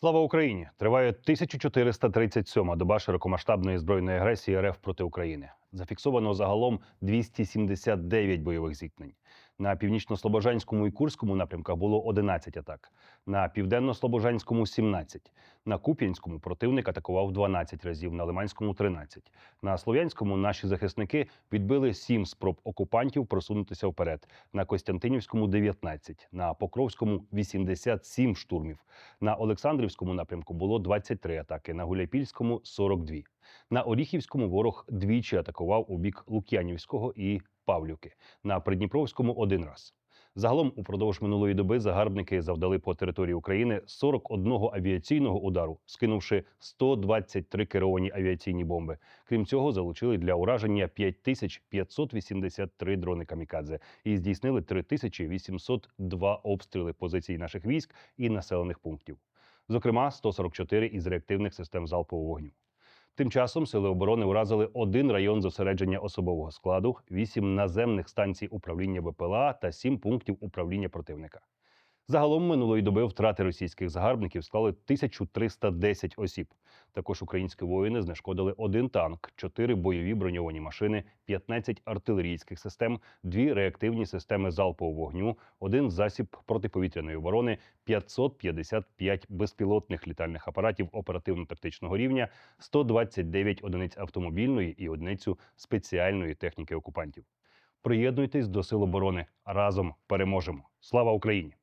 Слава Україні! Триває 1437-ма доба широкомасштабної збройної агресії РФ проти України. Зафіксовано загалом 279 бойових зіткнень. На північно-слобожанському і Курському напрямках було 11 атак, на південно-слобожанському 17. На Куп'янському противник атакував 12 разів, на Лиманському 13. На Слов'янському наші захисники відбили 7 спроб окупантів просунутися вперед. На Костянтинівському 19, на Покровському 87 штурмів. На Олександрівському напрямку було 23 атаки, на Гуляйпільському 42. На Оріхівському ворог двічі атакував у бік Лук'янівського і Павлівки. На Придніпровському один раз. Загалом упродовж минулої доби загарбники завдали по території України 41 авіаційного удару, скинувши 123 керовані авіаційні бомби. Крім цього, залучили для ураження 5583 дрони камікадзе і здійснили 3802 обстріли позицій наших військ і населених пунктів. Зокрема, 144 із реактивних систем залпового вогню. Тим часом сили оборони уразили один район зосередження особового складу, вісім наземних станцій управління БПЛА та сім пунктів управління противника. Загалом минулої доби втрати російських загарбників склали 1310 осіб. Також українські воїни знешкодили один танк, чотири бойові броньовані машини, 15 артилерійських систем, дві реактивні системи залпового вогню, один засіб протиповітряної оборони, 555 безпілотних літальних апаратів оперативно-тактичного рівня, 129 одиниць автомобільної і одиницю спеціальної техніки окупантів. Приєднуйтесь до сил оборони разом переможемо! Слава Україні!